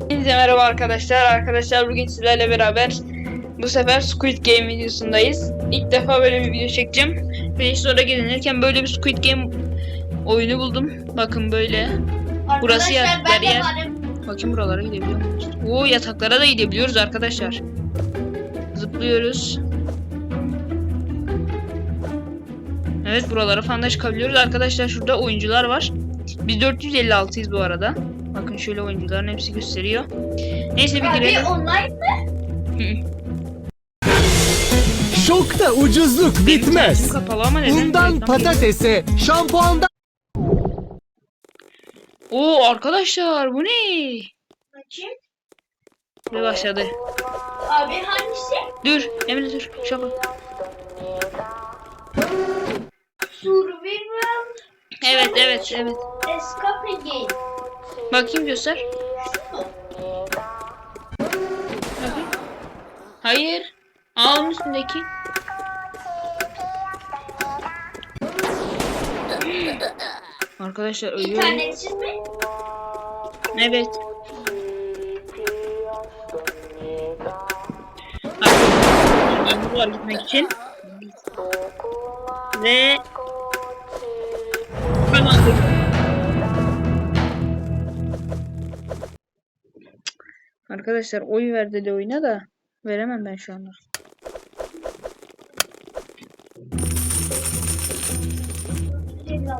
Hepinize merhaba arkadaşlar. Arkadaşlar bugün sizlerle beraber bu sefer Squid Game videosundayız. İlk defa böyle bir video çekeceğim. Play Store'a gelinirken böyle bir Squid Game oyunu buldum. Bakın böyle. Burası yer- Arkadaşlar ben yer- de varım. Bakın buralara gidebiliyor muyuz? Oo yataklara da gidebiliyoruz arkadaşlar. Zıplıyoruz. Evet buralara falan da çıkabiliyoruz. Arkadaşlar şurada oyuncular var. Biz 456'yız bu arada. Bakın şöyle oyuncuların hepsi gösteriyor. Neyse bir Abi girelim. online mi? Şokta ucuzluk bitmez. Kapalı ama neden? Undan Reklam patatese, şampuandan Oo arkadaşlar bu ne? Bakayım. Ve başladı. Abi hangisi? Dur Emre dur. Şaka. Survival Evet evet evet. Escape Game. Bakayım göster. Bakayım. Hayır. Ağın üstündeki. Arkadaşlar ölüyorum. İnternetsiz mi? Evet. Arkadaşlar var gitmek için. Ve Arkadaşlar oy ver dedi oyuna da veremem ben şu anda.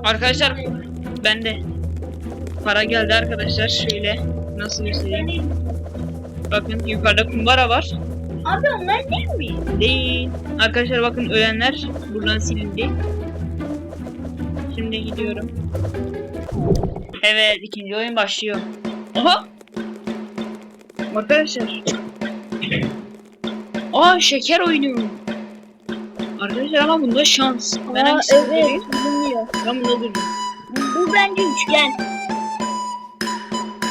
Arkadaşlar bende para geldi arkadaşlar. Şöyle nasıl göstereyim? Bakın yukarıda kumbara var. Abi onlar değil mi? değil. Arkadaşlar bakın ölenler buradan silindi. Şimdi gidiyorum. Evet ikinci oyun başlıyor. Aha arkadaşlar Aa şeker oyunu Arkadaşlar ama bunda şans ben Aa, hangisini evet. Bilmiyor. Ben bunda durdum Bu bence üçgen.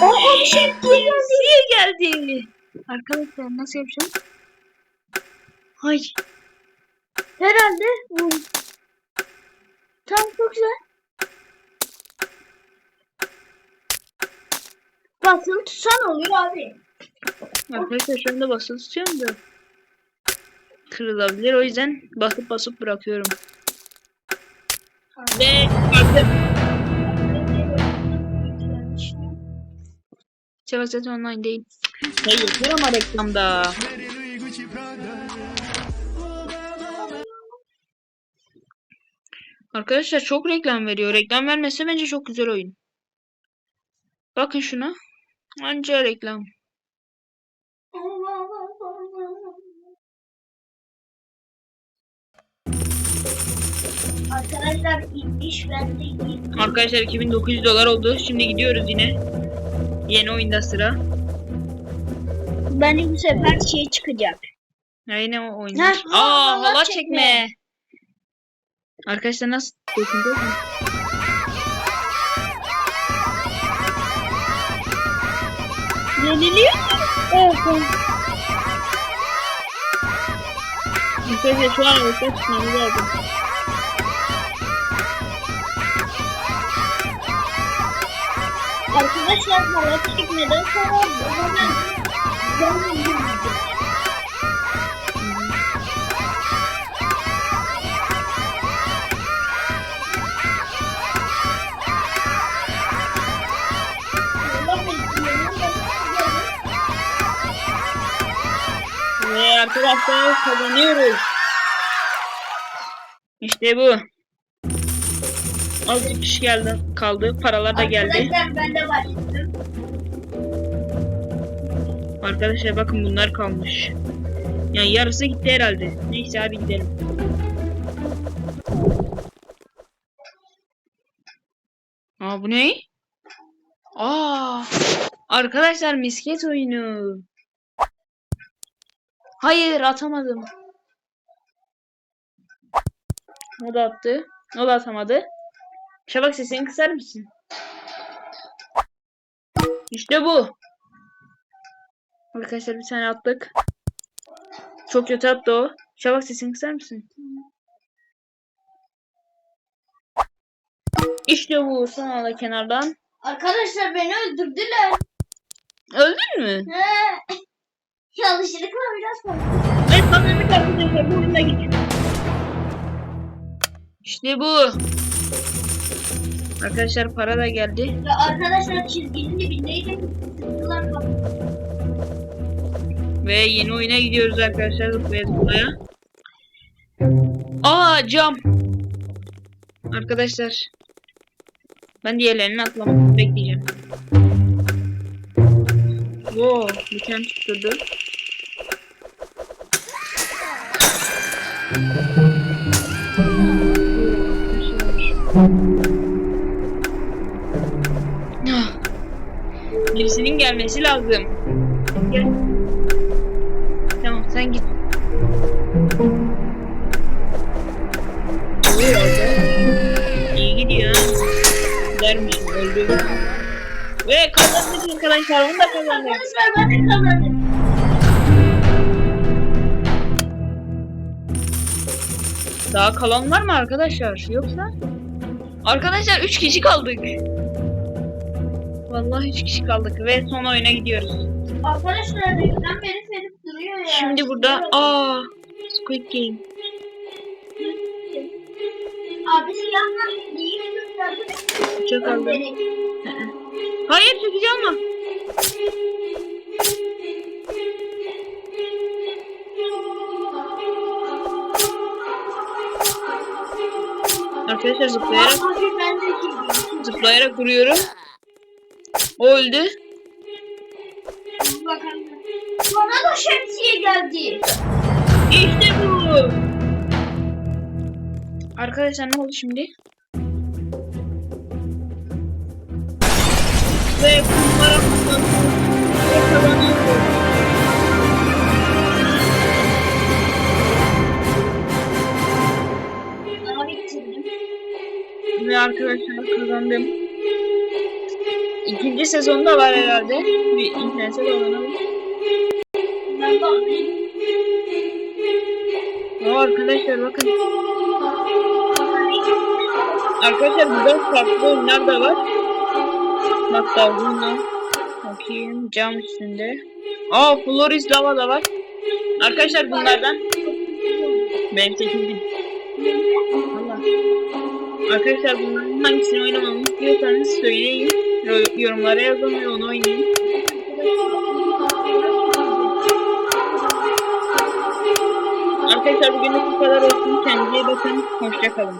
Aa bir şey Siye geldi. Arkadaşlar nasıl yapacağım? Hay. Herhalde bu. Tam çok güzel. Basılı tutsan oluyor abi. Arkadaşlar şu anda basılı tutuyorum da. Kırılabilir o yüzden basıp basıp bırakıyorum. Ve zaten online değil. Hayır yeter ama reklamda. Arkadaşlar çok reklam veriyor. Reklam vermese bence çok güzel oyun. Bakın şuna. Anca reklam. Arkadaşlar iş bende iyi. Arkadaşlar 2900 dolar oldu. Şimdi gidiyoruz yine. Yeni oyunda sıra. Bence bu sefer şey çıkacak. Ya yine o oyun. Ha, Aa halat halat çekme. çekme. Arkadaşlar nasıl mı? Yeniliyor. Evet. Arkadaşlar şu an halattan çıkmamız lazım. Arkadaşlar halat çekmeden sonra yiyecek. Ve arkadaşlar kazanıyoruz. İşte bu. Azıcık kişi geldi kaldı. Paralar da geldi. Arkadaşlar ben de başladım. Arkadaşlar bakın bunlar kalmış. Yani yarısı gitti herhalde. Neyse hadi gidelim. Aa bu ne? Aa arkadaşlar misket oyunu. Hayır atamadım. O da attı. O da atamadı. Şabak sesini kısar mısın? İşte bu. Arkadaşlar bir tane attık. Çok kötü attı o. Şabak sesini kısar mısın? İşte bu son anda kenardan. Arkadaşlar beni öldürdüler. Öldün mü? He. Yanlışlıkla biraz konuştum. Evet kazandık arkadaşlar. Bu oyunda geçiyor. İşte bu. Arkadaşlar para da geldi. Ya arkadaşlar çizginin dibindeydi. Sıkıntılar var. Ve yeni oyuna gidiyoruz arkadaşlar zıplaya zıplaya. Aa cam. Arkadaşlar. Ben diğerlerini atlamak bekleyeceğim. Wow, diken tutturdu. Birisinin gelmesi lazım. Gel. Tamam sen git. İyi gidiyor. ha. Dermişim öldü. Ve kazandık arkadaşlar onu da kazandık. Arkadaşlar ben de kazandım. Daha kalan var mı arkadaşlar? Yoksa? Arkadaşlar 3 kişi kaldık. Vallahi 3 kişi kaldık ve son oyuna gidiyoruz. Arkadaşlar yüzden beri serip duruyor ya. Şimdi burada aa Squid Game. Abi gösterdi. Uçak aldım. Beni. Hayır çekici alma. Arkadaşlar zıplayarak zıplayarak vuruyorum. O öldü. Bakalım. Bana da şemsiye geldi. İşte bu. Arkadaşlar ne oldu şimdi? Ve. Bana bitirdim. Ve arkadaşlar kazandım. İkinci sezonda var herhalde. Bir internete dolanalım. Oo arkadaşlar bakın. Arkadaşlar burada farklı oyunlar da var. Bak dalgınla. Bakayım cam üstünde. Aa Floris Lava da var. Arkadaşlar bunlardan benim çekildim. Allah. Arkadaşlar bunların hangisini oynamamı istiyorsanız söyleyin. Yo- Yorumlara yazın ve onu oynayın. Arkadaşlar bugünlük bu kadar olsun. Kendinize bakın. Hoşçakalın.